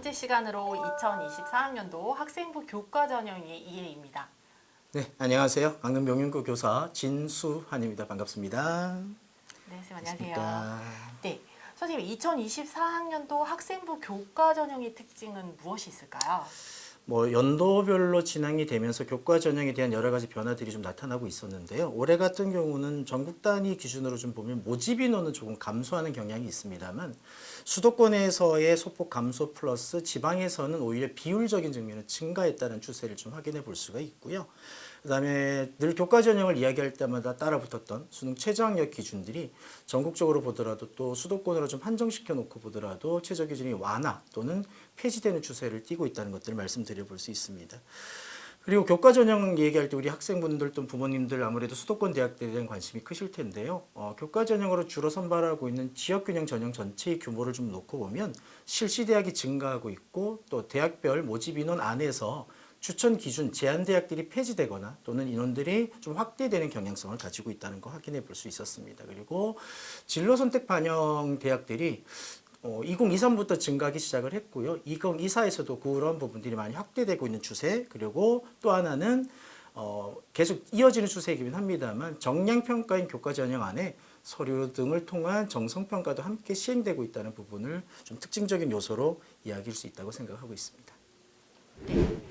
번째 시간으로 2024학년도 학생부 교과 전형의 이해입니다. 네, 안녕하세요. 강릉 명륜고 교사 진수환입니다. 반갑습니다. 네, 선생님 안녕하세요. 반갑습니다. 네, 선생님 2024학년도 학생부 교과 전형의 특징은 무엇이 있을까요? 뭐 연도별로 진행이 되면서 교과 전형에 대한 여러 가지 변화들이 좀 나타나고 있었는데요. 올해 같은 경우는 전국 단위 기준으로 좀 보면 모집 인원은 조금 감소하는 경향이 있습니다만 수도권에서의 소폭 감소 플러스 지방에서는 오히려 비율적인 측면은 증가했다는 추세를 좀 확인해 볼 수가 있고요. 그다음에 늘 교과 전형을 이야기할 때마다 따라붙었던 수능 최저학력 기준들이 전국적으로 보더라도 또 수도권으로 좀 한정시켜 놓고 보더라도 최저 기준이 완화 또는 폐지되는 추세를 띠고 있다는 것들을 말씀드려 볼 수 있습니다. 그리고 교과 전형 얘기할 때 우리 학생분들 또 부모님들 아무래도 수도권 대학들에 대한 관심이 크실 텐데요. 어, 교과 전형으로 주로 선발하고 있는 지역균형 전형 전체의 규모를 좀 놓고 보면 실시 대학이 증가하고 있고 또 대학별 모집 인원 안에서 추천 기준 제한 대학들이 폐지되거나 또는 인원들이 좀 확대되는 경향성을 가지고 있다는 거 확인해 볼 수 있었습니다. 그리고 진로 선택 반영 대학들이 어, 2023부터 증가하기 시작을 했고요. 2024에서도 그런 부분들이 많이 확대되고 있는 추세. 그리고 또 하나는 어, 계속 이어지는 추세이긴 합니다만 정량 평가인 교과 전형 안에 서류 등을 통한 정성 평가도 함께 시행되고 있다는 부분을 좀 특징적인 요소로 이야기할 수 있다고 생각하고 있습니다. 어,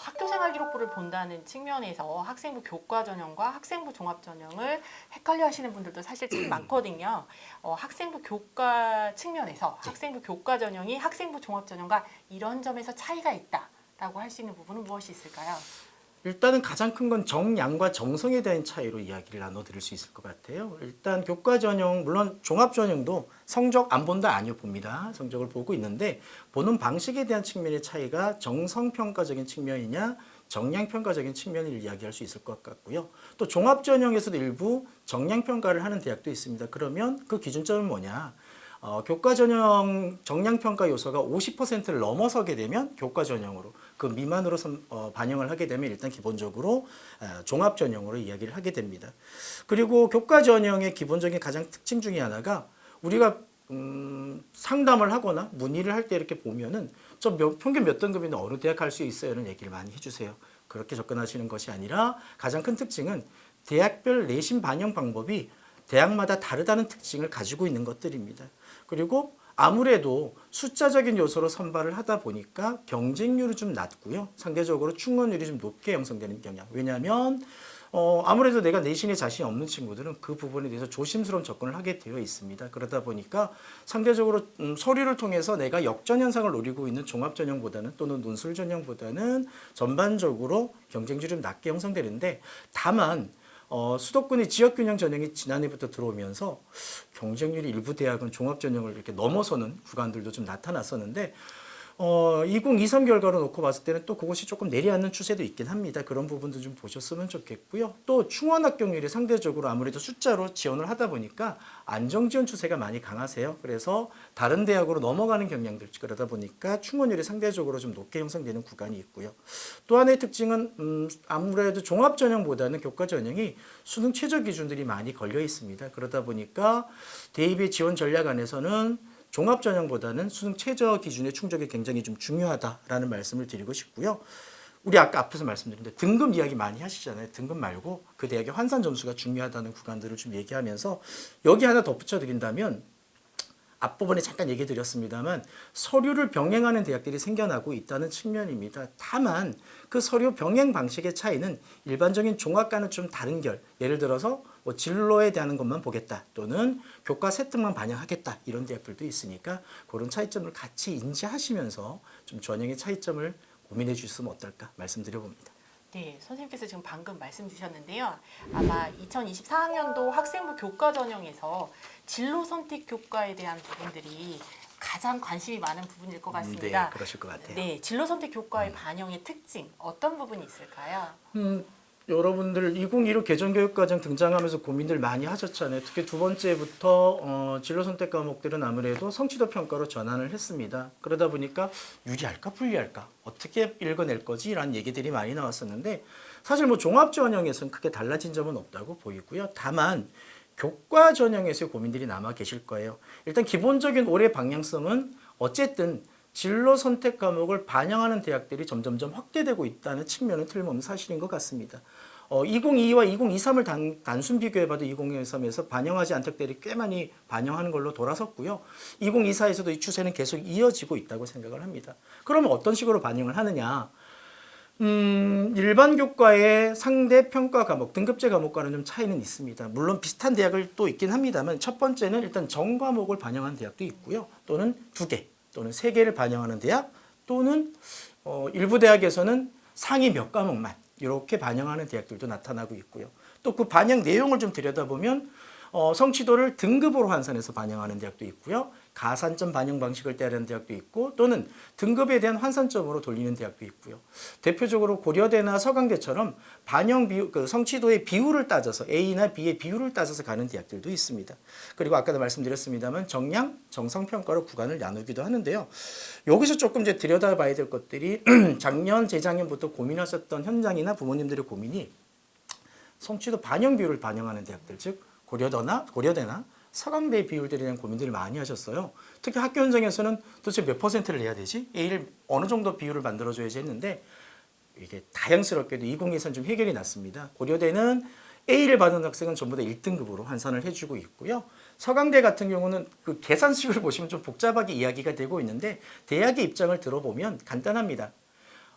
학교생활 기록부를 본다는 측면에서 학생부 교과 전형과 학생부 종합 전형을 헷갈려 하시는 분들도 사실 참 많거든요. 어, 학생부 교과 측면에서 학생부 교과 전형이 학생부 종합 전형과 이런 점에서 차이가 있다라고 할 수 있는 부분은 무엇이 있을까요? 일단은 가장 큰 건 정량과 정성에 대한 차이로 이야기를 나눠드릴 수 있을 것 같아요. 일단 교과 전형 물론 종합 전형도 성적 안 본다 아니요 봅니다. 성적을 보고 있는데 보는 방식에 대한 측면의 차이가 정성 평가적인 측면이냐 정량 평가적인 측면을 이야기할 수 있을 것 같고요. 또 종합 전형에서도 일부 정량 평가를 하는 대학도 있습니다. 그러면 그 기준점은 뭐냐? 어, 교과 전형 정량 평가 요소가 50%를 넘어서게 되면 교과 전형으로 그 미만으로 선- 어, 반영을 하게 되면 일단 기본적으로 어, 종합 전형으로 이야기를 하게 됩니다. 그리고 교과 전형의 기본적인 가장 특징 중에 하나가 우리가 음, 상담을 하거나 문의를 할 때 이렇게 보면은 저 몇, 평균 몇 등급인데 어느 대학 갈 수 있어요는 얘기를 많이 해주세요. 그렇게 접근하시는 것이 아니라 가장 큰 특징은 대학별 내신 반영 방법이 대학마다 다르다는 특징을 가지고 있는 것들입니다. 그리고 아무래도 숫자적인 요소로 선발을 하다 보니까 경쟁률이 좀 낮고요. 상대적으로 충원율이 좀 높게 형성되는 경향. 왜냐하면 어, 아무래도 내가 내신에 자신이 없는 친구들은 그 부분에 대해서 조심스러운 접근을 하게 되어 있습니다. 그러다 보니까 상대적으로 음, 서류를 통해서 내가 역전 현상을 노리고 있는 종합 전형보다는 또는 논술 전형보다는 전반적으로 경쟁률이 좀 낮게 형성되는데 다만 어, 수도권의 지역 균형 전형이 지난해부터 들어오면서 경쟁률이 일부 대학은 종합 전형을 이렇게 넘어서는 구간들도 좀 나타났었는데 어, 2023 결과로 놓고 봤을 때는 또 그것이 조금 내려앉는 추세도 있긴 합니다. 그런 부분도 좀 보셨으면 좋겠고요. 또 충원 합격률이 상대적으로 아무래도 숫자로 지원을 하다 보니까 안정 지원 추세가 많이 강하세요. 그래서 다른 대학으로 넘어가는 경향들 그러다 보니까 충원율이 상대적으로 좀 높게 형성되는 구간이 있고요. 또 하나의 특징은 음, 아무래도 종합 전형보다는 교과 전형이 수능 최저 기준들이 많이 걸려 있습니다. 그러다 보니까 대입의 지원 전략 안에서는 종합 전형보다는 수능 최저 기준의 충족이 굉장히 좀 중요하다라는 말씀을 드리고 싶고요. 우리 아까 앞에서 말씀드렸는데 등급 이야기 많이 하시잖아요. 등급 말고 그 대학의 환산 점수가 중요하다는 구간들을 좀 얘기하면서 여기 하나 덧붙여 드린다면 앞부분에 잠깐 얘기 드렸습니다만 서류를 병행하는 대학들이 생겨나고 있다는 측면입니다. 다만 그 서류 병행 방식의 차이는 일반적인 종합과는 좀 다른 결. 예를 들어서 뭐 진로에 대한 것만 보겠다 또는 교과 세특만 반영하겠다 이런 대학들도 있으니까 그런 차이점을 같이 인지하시면서 좀 전형의 차이점을 고민해 주셨으면 어떨까 말씀드려 봅니다. 네, 선생님께서 지금 방금 말씀 주셨는데요. 아마 2024학년도 학생부 교과 전형에서 진로 선택 교과에 대한 부분들이 가장 관심이 많은 부분일 것 같습니다. 네, 그러실 것 같아요. 네, 진로 선택 교과의 반영의 특징 어떤 부분이 있을까요? 음, 여러분들 2015 개정교육과정 등장하면서 고민들 많이 하셨잖아요. 특히 두 번째부터 어, 진로 선택 과목들은 아무래도 성취도 평가로 전환을 했습니다. 그러다 보니까 유리할까 불리할까 어떻게 읽어낼 거지라는 얘기들이 많이 나왔었는데 사실 뭐 종합 전형에서는 크게 달라진 점은 없다고 보이고요. 다만 교과 전형에서의 고민들이 남아 계실 거예요. 일단 기본적인 올해 방향성은 어쨌든 진로 선택 과목을 반영하는 대학들이 점점점 확대되고 있다는 측면은 틀림없는 사실인 것 같습니다. 어, 2022와 2023을 단, 단순 비교해봐도 2023에서 반영하지 않던 때들이 꽤 많이 반영하는 걸로 돌아섰고요. 2024에서도 이 추세는 계속 이어지고 있다고 생각을 합니다. 그러면 어떤 식으로 반영을 하느냐? 음, 일반 교과의 상대 평가 과목, 등급제 과목과는 좀 차이는 있습니다. 물론 비슷한 대학을 또 있긴 합니다만 첫 번째는 일단 정 과목을 반영한 대학도 있고요. 또는 두 개, 또는 세 개를 반영하는 대학, 또는 어, 일부 대학에서는 상위 몇 과목만 이렇게 반영하는 대학들도 나타나고 있고요. 또 그 반영 내용을 좀 들여다보면 어, 성취도를 등급으로 환산해서 반영하는 대학도 있고요. 가산점 반영 방식을 따르는 대학도 있고 또는 등급에 대한 환산점으로 돌리는 대학도 있고요. 대표적으로 고려대나 서강대처럼 반영 비율, 그 성취도의 비율을 따져서 A나 B의 비율을 따져서 가는 대학들도 있습니다. 그리고 아까도 말씀드렸습니다만 정량, 정성 평가로 구간을 나누기도 하는데요. 여기서 조금 이제 들여다봐야 될 것들이 작년, 재작년부터 고민하셨던 현장이나 부모님들의 고민이 성취도 반영 비율을 반영하는 대학들, 즉 고려대나 고려대나 서강대 비율들에 대한 고민들을 많이 하셨어요. 특히 학교 현장에서는 도대체 몇 퍼센트를 내야 되지? A를 어느 정도 비율을 만들어줘야지 했는데 이게 다양스럽게도 20에서는 좀 해결이 났습니다. 고려대는 A를 받은 학생은 전부 다 1등급으로 환산을 해주고 있고요. 서강대 같은 경우는 그 계산식을 보시면 좀 복잡하게 이야기가 되고 있는데 대학의 입장을 들어보면 간단합니다.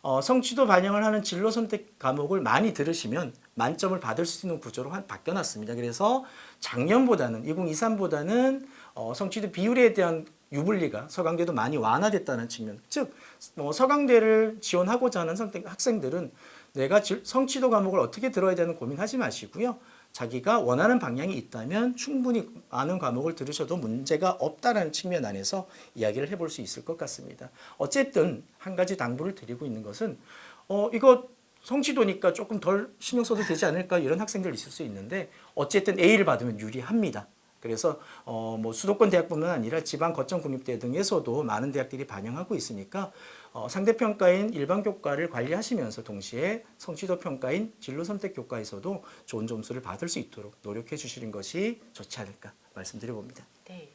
어, 성취도 반영을 하는 진로 선택 과목을 많이 들으시면 만점을 받을 수 있는 구조로 한, 바뀌어놨습니다. 그래서 작년보다는 2023보다는 어, 성취도 비율에 대한 유불리가 서강대도 많이 완화됐다는 측면. 즉, 뭐 서강대를 지원하고자 하는 학생들은 내가 질- 성취도 과목을 어떻게 들어야 되는 고민하지 마시고요. 자기가 원하는 방향이 있다면 충분히 많은 과목을 들으셔도 문제가 없다라는 측면 안에서 이야기를 해볼 수 있을 것 같습니다. 어쨌든 한 가지 당부를 드리고 있는 것은 어 이거 성취도니까 조금 덜 신경 써도 되지 않을까 이런 학생들 있을 수 있는데 어쨌든 A를 받으면 유리합니다. 그래서 어 뭐 수도권 대학뿐만 아니라 지방 거점 국립대 등에서도 많은 대학들이 반영하고 있으니까 어 상대 평가인 일반 교과를 관리하시면서 동시에 성취도 평가인 진로 선택 교과에서도 좋은 점수를 받을 수 있도록 노력해 주시는 것이 좋지 않을까 말씀드려 봅니다. 네.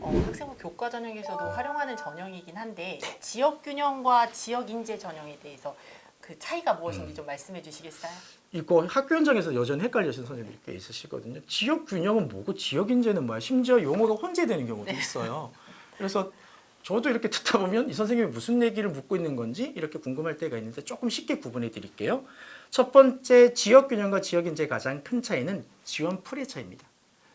어, 학생부 교과 전형에서도 활용하는 전형이긴 한데 지역 균형과 지역 인재 전형에 대해서 그 차이가 무엇인지 좀 말씀해 주시겠어요? 이거 학교 현장에서 여전히 헷갈리시는 선생님들이 꽤 있으시거든요. 지역 균형은 뭐고 지역 인재는 뭐야? 심지어 용어가 혼재되는 경우도 있어요. 그래서 저도 이렇게 듣다 보면 이 선생님이 무슨 얘기를 묻고 있는 건지 이렇게 궁금할 때가 있는데 조금 쉽게 구분해 드릴게요. 첫 번째 지역 균형과 지역 인재의 가장 큰 차이는 지원 풀의 차이입니다.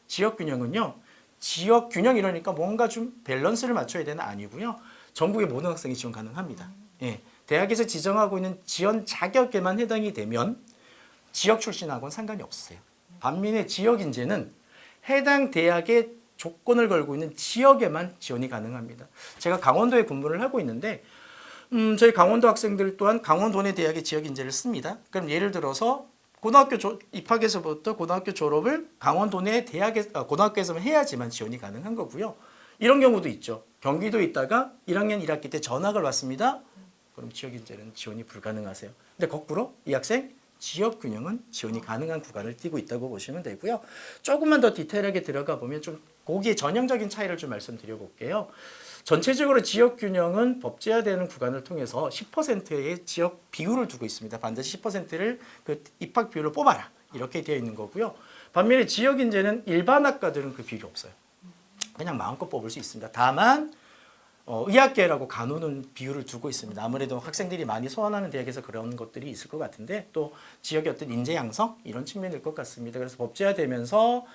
지역 균형은요. 지역 균형 이러니까 뭔가 좀 밸런스를 맞춰야 되는 아니고요. 전국의 모든 학생이 지원 가능합니다. 예. 대학에서 지정하고 있는 지원 자격에만 해당이 되면 지역 출신하고는 상관이 없어요. 반면에 지역 인재는 해당 대학의 조건을 걸고 있는 지역에만 지원이 가능합니다. 제가 강원도에 근무를 하고 있는데 음, 저희 강원도 학생들 또한 강원도 내 대학의 지역 인재를 씁니다. 그럼 예를 들어서 고등학교 조, 입학에서부터 고등학교 졸업을 강원도 내 대학에 아, 고등학교에서만 해야지만 지원이 가능한 거고요. 이런 경우도 있죠. 경기도에 있다가 1학년 1학기 때 전학을 왔습니다. 그럼 지역 인재는 지원이 불가능하세요. 근데 거꾸로 이 학생 지역 균형은 지원이 가능한 구간을 띄고 있다고 보시면 되고요. 조금만 더 디테일하게 들어가 보면 좀 거기에 전형적인 차이를 좀 말씀드려 볼게요. 전체적으로 지역 균형은 법제화되는 구간을 통해서 10%의 지역 비율을 두고 있습니다. 반드시 10%를 그 입학 비율로 뽑아라 이렇게 되어 있는 거고요. 반면에 지역 인재는 일반 학과들은 그 비율이 없어요. 그냥 마음껏 뽑을 수 있습니다. 다만 어, 의학계라고 간호는 비율을 두고 있습니다. 아무래도 학생들이 많이 소환하는 대학에서 그런 것들이 있을 것 같은데 또 지역의 어떤 인재 양성 이런 측면일 것 같습니다. 그래서 법제화되면서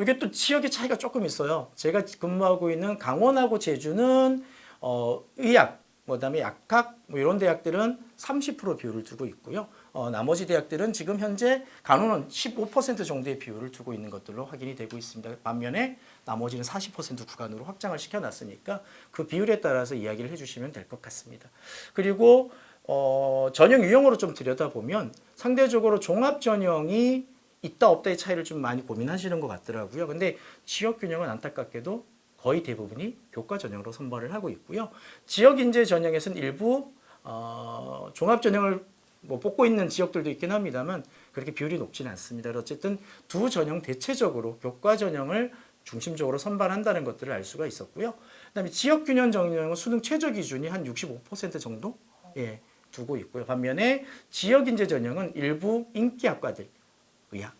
이게 또 지역의 차이가 조금 있어요. 제가 근무하고 있는 강원하고 제주는 어, 의학, 그다음에 약학 뭐 이런 대학들은 30% 비율을 두고 있고요. 어, 나머지 대학들은 지금 현재 간호는 15% 정도의 비율을 두고 있는 것들로 확인이 되고 있습니다. 반면에 나머지는 40% 구간으로 확장을 시켜놨으니까 그 비율에 따라서 이야기를 해주시면 될 것 같습니다. 그리고 어, 전형 유형으로 좀 들여다보면 상대적으로 종합 전형이 있다 없다의 차이를 좀 많이 고민하시는 것 같더라고요. 근데 지역 균형은 안타깝게도 거의 대부분이 교과 전형으로 선발을 하고 있고요. 지역 인재 전형에서는 일부 어, 종합 전형을 뭐 뽑고 있는 지역들도 있긴 합니다만 그렇게 비율이 높지는 않습니다. 어쨌든 두 전형 대체적으로 교과 전형을 중심적으로 선발한다는 것들을 알 수가 있었고요. 그다음에 지역 균형 전형은 수능 최저 기준이 한 65% 정도 예, 두고 있고요. 반면에 지역 인재 전형은 일부 인기 학과들 의학,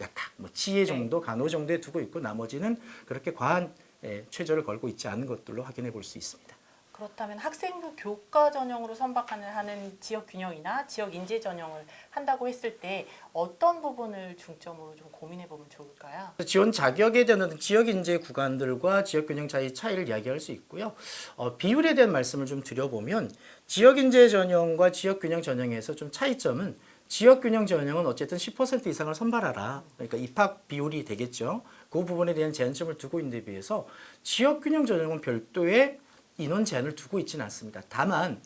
약학, 뭐 치의 정도, 간호 정도에 두고 있고 나머지는 그렇게 과한 예, 최저를 걸고 있지 않은 것들로 확인해 볼 수 있습니다. 그렇다면 학생부 교과 전형으로 선박하는 하는 지역 균형이나 지역 인재 전형을 한다고 했을 때 어떤 부분을 중점으로 좀 고민해 보면 좋을까요? 지원 자격에 대한 지역 인재 구간들과 지역 균형 차이 차이를 이야기할 수 있고요. 어, 비율에 대한 말씀을 좀 드려보면 지역 인재 전형과 지역 균형 전형에서 좀 차이점은 지역 균형 전형은 어쨌든 10% 이상을 선발하라. 그러니까 입학 비율이 되겠죠. 그 부분에 대한 제한점을 두고 있는 데 비해서 지역 균형 전형은 별도의 인원 제한을 두고 있지는 않습니다. 다만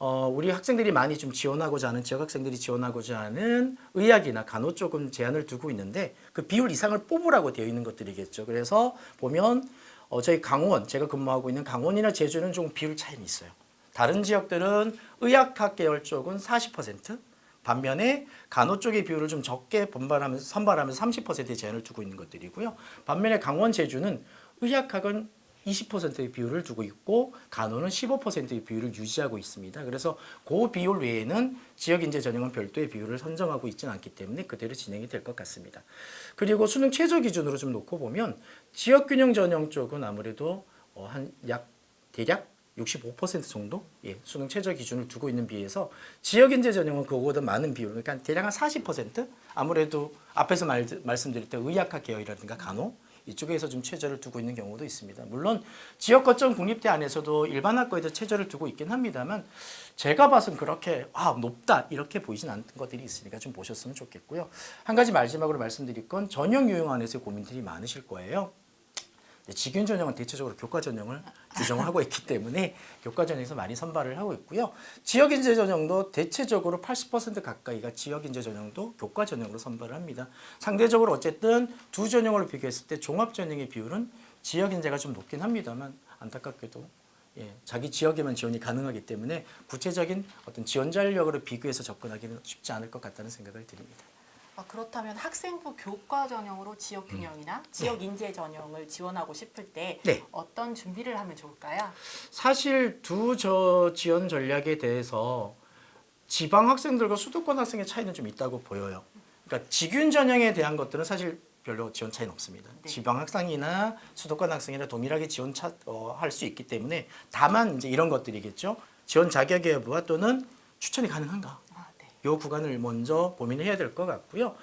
어, 우리 학생들이 많이 좀 지원하고자 하는 지역 학생들이 지원하고자 하는 의학이나 간호 쪽은 제한을 두고 있는데 그 비율 이상을 뽑으라고 되어 있는 것들이겠죠. 그래서 보면 어, 저희 강원 제가 근무하고 있는 강원이나 제주는 좀 비율 차이는 있어요. 다른 지역들은 의학학 계열 쪽은 40% 반면에 간호 쪽의 비율을 좀 적게 번발하면서 선발하면서 30%의 제한을 두고 있는 것들이고요. 반면에 강원 제주는 의학학은 20%의 비율을 두고 있고 간호는 15%의 비율을 유지하고 있습니다. 그래서 그 비율 외에는 지역 인재 전형은 별도의 비율을 선정하고 있지는 않기 때문에 그대로 진행이 될 것 같습니다. 그리고 수능 최저 기준으로 좀 놓고 보면 지역 균형 전형 쪽은 아무래도 어, 한약 대략 65% 정도 예, 수능 최저 기준을 두고 있는 비해서 지역 인재 전형은 그거보다 많은 비율 그러니까 대략 한 40% 아무래도 앞에서 말, 말씀드릴 때 의학학 계열이라든가 간호 이쪽에서 좀 최저를 두고 있는 경우도 있습니다. 물론 지역 거점 국립대 안에서도 일반 학과에도 최저를 두고 있긴 합니다만 제가 봐선 그렇게 아 높다 이렇게 보이진 않는 것들이 있으니까 좀 보셨으면 좋겠고요. 한 가지 마지막으로 말씀드릴 건 전형 유형 안에서 고민들이 많으실 거예요. 네, 직윤 전형은 대체적으로 교과 전형을 규정하고 있기 때문에 교과 전형에서 많이 선발을 하고 있고요. 지역 인재 전형도 대체적으로 80% 가까이가 지역 인재 전형도 교과 전형으로 선발을 합니다. 상대적으로 어쨌든 두 전형을 비교했을 때 종합 전형의 비율은 지역 인재가 좀 높긴 합니다만 안타깝게도 예, 자기 지역에만 지원이 가능하기 때문에 구체적인 어떤 지원 전력으로 비교해서 접근하기는 쉽지 않을 것 같다는 생각을 드립니다. 아, 그렇다면 학생부 교과 전형으로 지역 균형이나 지역 인재 전형을 지원하고 싶을 때 네. 어떤 준비를 하면 좋을까요? 사실 두 저 지원 전략에 대해서 지방 학생들과 수도권 학생의 차이는 좀 있다고 보여요. 그러니까 직윤 전형에 대한 것들은 사실 별로 지원 차이는 없습니다. 네. 지방 학생이나 수도권 학생이나 동일하게 지원 차, 어, 할수 있기 때문에 다만 이제 이런 것들이겠죠. 지원 자격의 여부와 또는 추천이 가능한가. 요 구간을 먼저 고민을 해야 될 것 같고요.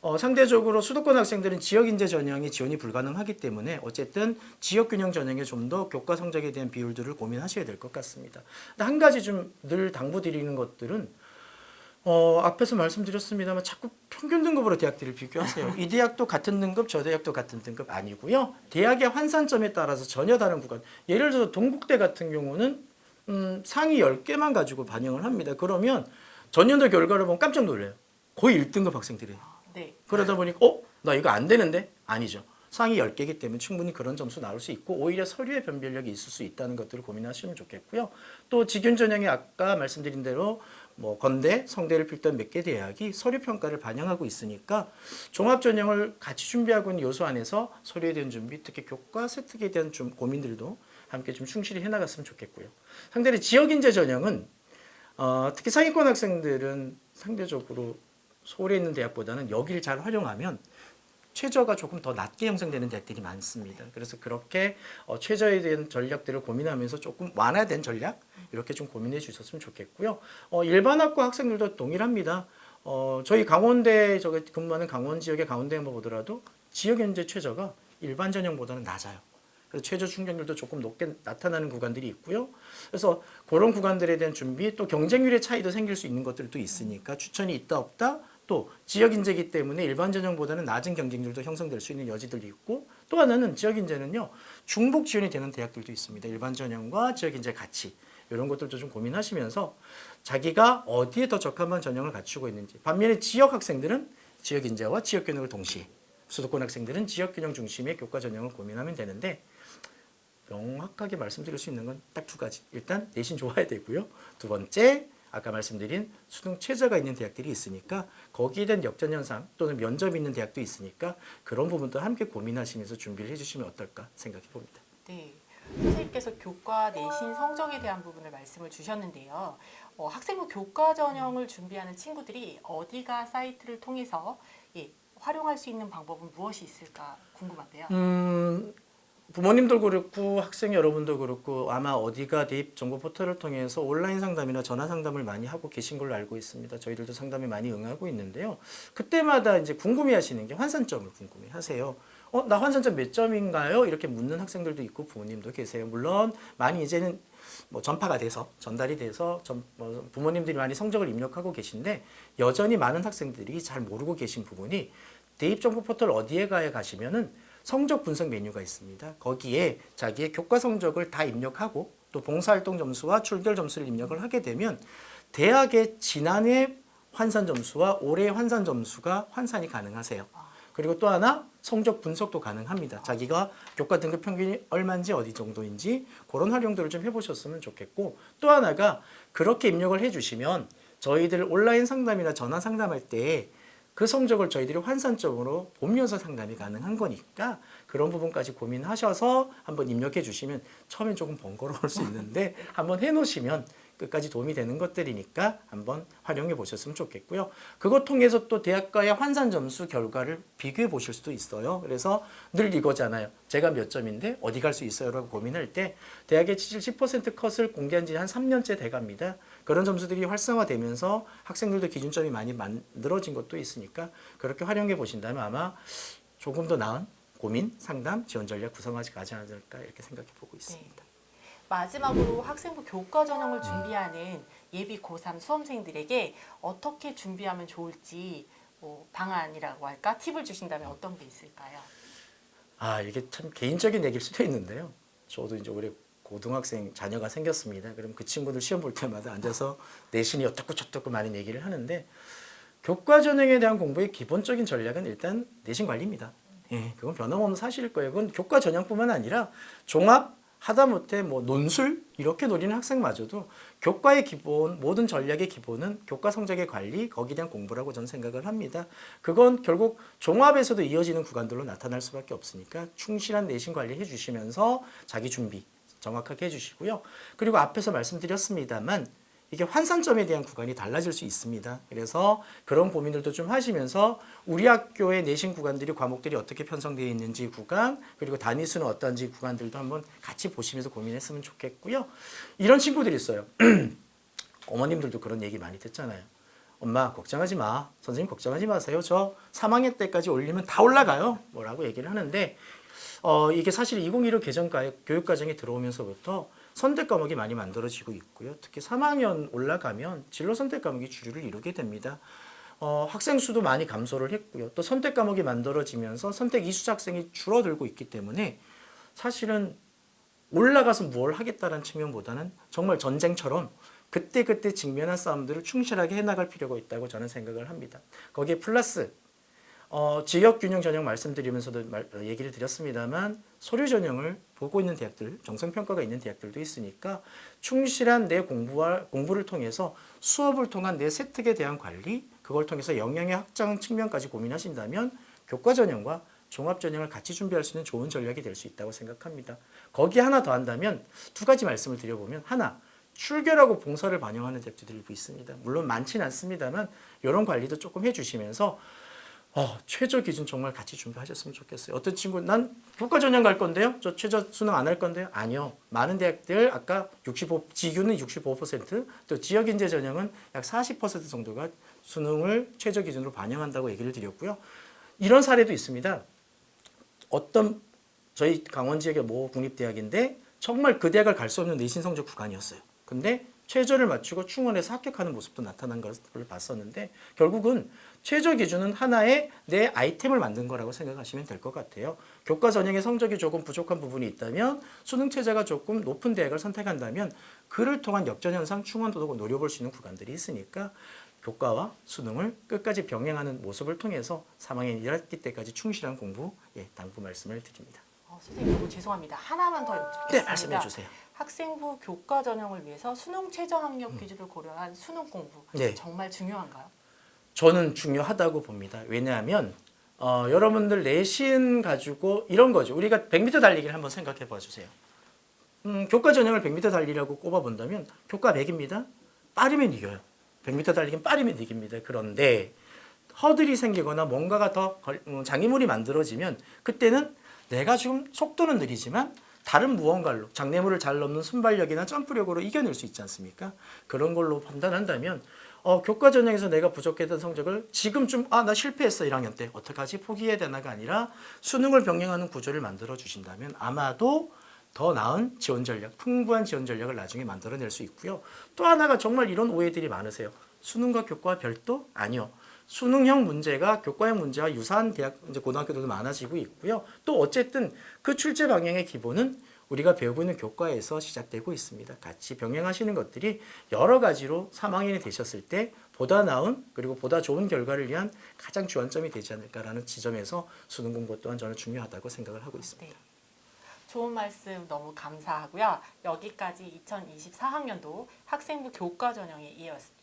어, 상대적으로 수도권 학생들은 지역 인재 전형이 지원이 불가능하기 때문에 어쨌든 지역 균형 전형에 좀 더 교과 성적에 대한 비율들을 고민하셔야 될 것 같습니다. 한 가지 좀 늘 당부드리는 것들은 어, 앞에서 말씀드렸습니다만 자꾸 평균 등급으로 대학들을 비교하세요. 이 대학도 같은 등급, 저 대학도 같은 등급 아니고요. 대학의 환산점에 따라서 전혀 다른 구간. 예를 들어서 동국대 같은 경우는 음, 상위 10개만 가지고 반영을 합니다. 그러면 전년도 결과를 보면 깜짝 놀래요. 거의 1등급 학생들이에요. 네. 그러다 보니까 어? 나 이거 안 되는데? 아니죠. 상위 10개이기 때문에 충분히 그런 점수 나올 수 있고 오히려 서류의 변별력이 있을 수 있다는 것들을 고민하시면 좋겠고요. 또 직윤 전형이 아까 말씀드린 대로 뭐 건대, 성대를 필두한 몇 개 대학이 서류 평가를 반영하고 있으니까 종합 전형을 같이 준비하고 있는 요소 안에서 서류에 대한 준비, 특히 교과 세특에 대한 좀 고민들도 함께 좀 충실히 해나갔으면 좋겠고요. 상대로 지역 인재 전형은 어, 특히 상위권 학생들은 상대적으로 서울에 있는 대학보다는 여기를 잘 활용하면 최저가 조금 더 낮게 형성되는 대학들이 많습니다. 그래서 그렇게 어, 최저에 대한 전략들을 고민하면서 조금 완화된 전략 이렇게 좀 고민해 주셨으면 좋겠고요. 어, 일반 학과 학생들도 동일합니다. 어, 저희 강원대 저기 근무하는 강원 지역의 강원대만 보더라도 지역 현재 최저가 일반 전형보다는 낮아요. 그래서 최저 충족률도 조금 높게 나타나는 구간들이 있고요. 그래서 그런 구간들에 대한 준비 또 경쟁률의 차이도 생길 수 있는 것들도 있으니까 추천이 있다 없다 또 지역 인재이기 때문에 일반 전형보다는 낮은 경쟁률도 형성될 수 있는 여지들이 있고 또 하나는 지역 인재는요 중복 지원이 되는 대학들도 있습니다. 일반 전형과 지역 인재 같이 이런 것들도 좀 고민하시면서 자기가 어디에 더 적합한 전형을 갖추고 있는지 반면에 지역 학생들은 지역 인재와 지역 균형을 동시에 수도권 학생들은 지역 균형 중심의 교과 전형을 고민하면 되는데 명확하게 말씀드릴 수 있는 건 딱 두 가지. 일단 내신 좋아야 되고요. 두 번째 아까 말씀드린 수능 최저가 있는 대학들이 있으니까 거기에 대한 역전 현상 또는 면접이 있는 대학도 있으니까 그런 부분도 함께 고민하시면서 준비를 해주시면 어떨까 생각해 봅니다. 네. 선생님께서 교과 내신 성적에 대한 부분을 말씀을 주셨는데요. 어, 학생부 교과 전형을 준비하는 친구들이 어디가 사이트를 통해서 예, 활용할 수 있는 방법은 무엇이 있을까 궁금한데요. 음, 부모님도 그렇고 학생 여러분도 그렇고 아마 어디가 대입 정보 포털을 통해서 온라인 상담이나 전화 상담을 많이 하고 계신 걸로 알고 있습니다. 저희들도 상담에 많이 응하고 있는데요. 그때마다 이제 궁금해하시는 게 환산점을 궁금해하세요. 어, 나 환산점 몇 점인가요? 이렇게 묻는 학생들도 있고 부모님도 계세요. 물론 많이 이제는 뭐 전파가 돼서 전달이 돼서 전, 뭐 부모님들이 많이 성적을 입력하고 계신데 여전히 많은 학생들이 잘 모르고 계신 부분이 대입 정보 포털 어디에 가에 가시면은 성적 분석 메뉴가 있습니다. 거기에 자기의 교과 성적을 다 입력하고 또 봉사활동 점수와 출결 점수를 입력을 하게 되면 대학의 지난해 환산 점수와 올해 환산 점수가 환산이 가능하세요. 그리고 또 하나 성적 분석도 가능합니다. 자기가 교과 등급 평균이 얼마인지 어디 정도인지 그런 활용들을 좀 해보셨으면 좋겠고 또 하나가 그렇게 입력을 해주시면 저희들 온라인 상담이나 전화 상담할 때 그 성적을 저희들이 환산점으로 보면서 상담이 가능한 거니까 그런 부분까지 고민하셔서 한번 입력해 주시면 처음엔 조금 번거로울 수 있는데 한번 해 놓으시면 끝까지 도움이 되는 것들이니까 한번 활용해 보셨으면 좋겠고요. 그것 통해서 또 대학과의 환산 점수 결과를 비교해 보실 수도 있어요. 그래서 늘 이거잖아요. 제가 몇 점인데 어디 갈 수 있어요라고 고민할 때 대학의 70% 컷을 공개한 지 한 3년째 돼 갑니다. 그런 점수들이 활성화되면서 학생들도 기준점이 많이 만들어진 것도 있으니까 그렇게 활용해 보신다면 아마 조금 더 나은 고민, 상담, 지원 전략 구성하지 가지 않을까 이렇게 생각해 보고 있습니다. 마지막으로 학생부 교과 전형을 준비하는 예비 고3 수험생들에게 어떻게 준비하면 좋을지 뭐 방안이라고 할까 팁을 주신다면 어떤 게 있을까요? 아 이게 참 개인적인 얘기일 수도 있는데요. 저도 이제 올해 고등학생 자녀가 생겼습니다. 그럼 그 친구들 시험 볼 때마다 앉아서 내신이 어떻고 저떻고 많은 얘기를 하는데 교과 전형에 대한 공부의 기본적인 전략은 일단 내신 관리입니다. 예, 그건 변함없는 사실일 거예요. 그건 교과 전형뿐만 아니라 종합 하다못해 뭐 논술 이렇게 노리는 학생마저도 교과의 기본 모든 전략의 기본은 교과 성적의 관리 거기에 대한 공부라고 저는 생각을 합니다. 그건 결국 종합에서도 이어지는 구간들로 나타날 수밖에 없으니까 충실한 내신 관리 해 주시면서 자기 준비 정확하게 해주시고요. 그리고 앞에서 말씀드렸습니다만 이게 환산점에 대한 구간이 달라질 수 있습니다. 그래서 그런 고민들도 좀 하시면서 우리 학교의 내신 구간들이 과목들이 어떻게 편성되어 있는지 구간 그리고 단위 수는 어떤지 구간들도 한번 같이 보시면서 고민했으면 좋겠고요. 이런 친구들이 있어요. 어머님들도 그런 얘기 많이 듣잖아요. 엄마 걱정하지 마. 선생님 걱정하지 마세요. 저 3학년 때까지 올리면 다 올라가요. 뭐라고 얘기를 하는데 어, 이게 사실 2015 개정 교육 과정에 들어오면서부터 선택 과목이 많이 만들어지고 있고요. 특히 3학년 올라가면 진로 선택 과목이 주류를 이루게 됩니다. 어, 학생 수도 많이 감소를 했고요. 또 선택 과목이 만들어지면서 선택 이수자 학생이 줄어들고 있기 때문에 사실은 올라가서 뭘 하겠다는 측면보다는 정말 전쟁처럼 그때그때 직면한 싸움들을 충실하게 해나갈 필요가 있다고 저는 생각을 합니다. 거기에 플러스 어, 지역 균형 전형 말씀드리면서도 말, 어, 얘기를 드렸습니다만 서류 전형을 보고 있는 대학들, 정성 평가가 있는 대학들도 있으니까 충실한 내 공부와 공부를 통해서 수업을 통한 내 세특에 대한 관리, 그걸 통해서 영양의 확장 측면까지 고민하신다면 교과 전형과 종합 전형을 같이 준비할 수 있는 좋은 전략이 될 수 있다고 생각합니다. 거기 하나 더 한다면 두 가지 말씀을 드려보면 하나 출결하고 봉사를 반영하는 대학들이 일부 있습니다. 물론 많지는 않습니다만 이런 관리도 조금 해주시면서 어, 최저 기준 정말 같이 준비하셨으면 좋겠어요. 어떤 친구 난 교과 전형 갈 건데요. 저 최저 수능 안 할 건데요. 아니요. 많은 대학들 아까 65 지규는 65%또 지역 인재 전형은 약 40% 정도가 수능을 최저 기준으로 반영한다고 얘기를 드렸고요. 이런 사례도 있습니다. 어떤 저희 강원 지역의 모 국립대학인데 정말 그 대학을 갈 수 없는 내신 성적 구간이었어요. 근데 최저를 맞추고 충원해서 합격하는 모습도 나타난 것을 봤었는데 결국은 최저 기준은 하나의 내 아이템을 만든 거라고 생각하시면 될 것 같아요. 교과 전형의 성적이 조금 부족한 부분이 있다면 수능 최저가 조금 높은 대학을 선택한다면 그를 통한 역전 현상 충원도도 노려볼 수 있는 구간들이 있으니까 교과와 수능을 끝까지 병행하는 모습을 통해서 3학년 1학기 때까지 충실한 공부 예, 당부 말씀을 드립니다. 어, 선생님 너무 죄송합니다. 하나만 더 여쭙겠습니다. 네, 말씀해 주세요. 학생부 교과 전형을 위해서 수능 최저 학력 기준을 고려한 수능 공부 음. 네. 정말 중요한가요? 저는 중요하다고 봅니다. 왜냐하면 어, 여러분들 내신 가지고 이런 거죠. 우리가 100m 달리기를 한번 생각해 봐 주세요. 음, 교과 전형을 100m 달리라고 꼽아 본다면 교과 100입니다. 빠르면 이겨요. 100m 달리기는 빠르면 이깁니다. 그런데 허들이 생기거나 뭔가가 더 걸- 음, 장애물이 만들어지면 그때는 내가 지금 속도는 느리지만 다른 무언가로 장애물을 잘 넘는 순발력이나 점프력으로 이겨낼 수 있지 않습니까? 그런 걸로 판단한다면 어, 교과 전형에서 내가 부족했던 성적을 지금 좀아나 실패했어 1학년 때 어떡하지 포기해야 되나가 아니라 수능을 병행하는 구조를 만들어 주신다면 아마도 더 나은 지원 전략, 풍부한 지원 전략을 나중에 만들어낼 수 있고요. 또 하나가 정말 이런 오해들이 많으세요. 수능과 교과 별도 아니요. 수능형 문제가 교과형 문제와 유사한 대학 이제 고등학교들도 많아지고 있고요. 또 어쨌든 그 출제 방향의 기본은 우리가 배우고 있는 교과에서 시작되고 있습니다. 같이 병행하시는 것들이 여러 가지로 3학년이 되셨을 때 보다 나은 그리고 보다 좋은 결과를 위한 가장 주안점이 되지 않을까라는 지점에서 수능 공부 또한 저는 중요하다고 생각을 하고 있습니다. 네. 좋은 말씀 너무 감사하고요. 여기까지 2024학년도 학생부 교과 전형에 이어습니다.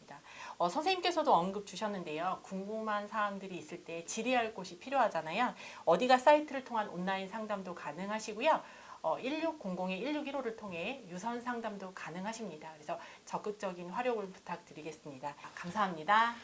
어, 선생님께서도 언급 주셨는데요. 궁금한 사항들이 있을 때 질의할 곳이 필요하잖아요. 어디가 사이트를 통한 온라인 상담도 가능하시고요. 어, 1600의 1615를 통해 유선 상담도 가능하십니다. 그래서 적극적인 활용을 부탁드리겠습니다. 감사합니다.